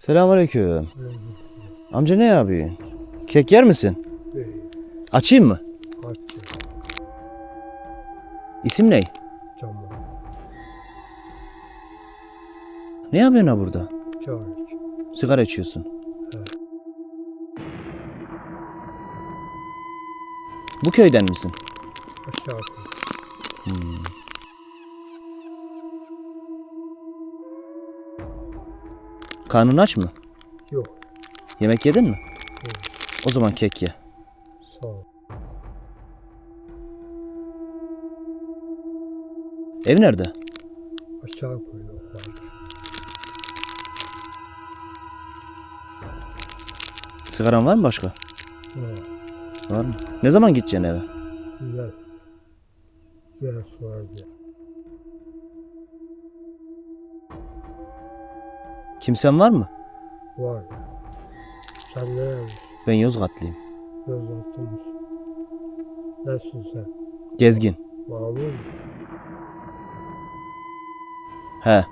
Selamünaleyküm. Amca ne yapıyorsun? Kek yer misin? Açayım mı? Kaçtı. İsim ne? Tamam. Ne yapıyorsun ha burada? İç. Sigara içiyorsun. Evet. Bu köyden misin? Aşağı koy. Karnın aç mı? Yok. Yemek yedin mi? O zaman kek ye. Sağ ol. Ev nerede? Aşağı koy. Aşağı. Sigaran var mı başka? Ne? Var mı? Ne zaman gideceksin eve? Güzel. Biraz sonra Kimsen var mı? Var. Sen ne yapıyorsun? Ben Yozgatlıyım. Atılmış. Nesin sen? Gezgin. Mamur musun? He.